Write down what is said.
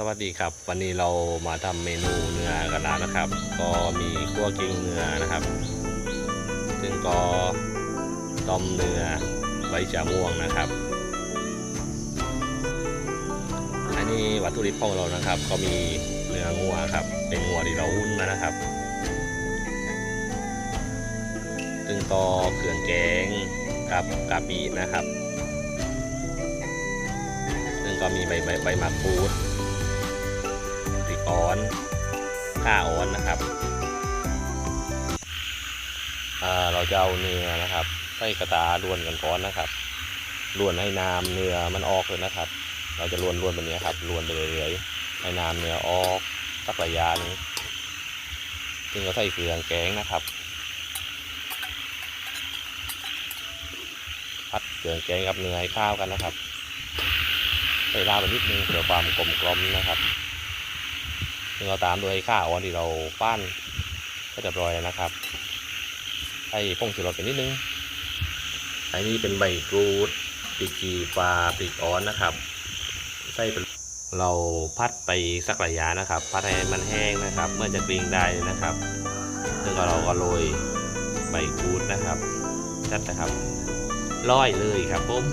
สวัสดีครับ วันนี้เรามาทำเมนูเนื้อกันแล้วนะครับ ก็มีคั่วกิ้งเนื้อนะครับ ซึ่งก็ต้มเนื้อใบชะม่วงนะครับ อันนี้วัตถุดิบของเรานะครับ ก็มีเนื้องัวครับ เป็นงัวที่เราหุ้นมานะครับ ซึ่งก็เครื่องแกงกับกะปินะครับ ซึ่งก็มีใบใบใบมะกรูด ออนข่าออนนะครับเราจะเอาเนื้อนะครับใส่กระตาล้วนกันก่อนนะครับล้วนให้น้ำเนื้อมันออกเลยนะครับ เราจะล้วนล้วนแบบนี้ครับล้วนไปเรื่อยๆให้น้ำเนื้อออกสักระยะนึงซึ่งเราใส่เครื่องแกงนะครับผัดเครื่องแกงกับเนื้อให้ข้าวกันนะครับใส่ลาไปนิดนึงเพื่อความกลมกลมนะครับ ซึ่งเราตามด้วยข้าวอ่อนที่เราปั้นก็จะรอยนะครับให้ผงชูรสไปนิดนึงอันนี้เป็นใบกรูดพริกจีปลาพริกอ่อนนะครับใส่เป็นเราพัดไปสักระยะนะครับ พัดให้มันแห้งนะครับ เมื่อจะกริงได้นะครับซึ่งเราก็โรยใบกรูดนะครับจัดนะครับร้อยเลยครับผม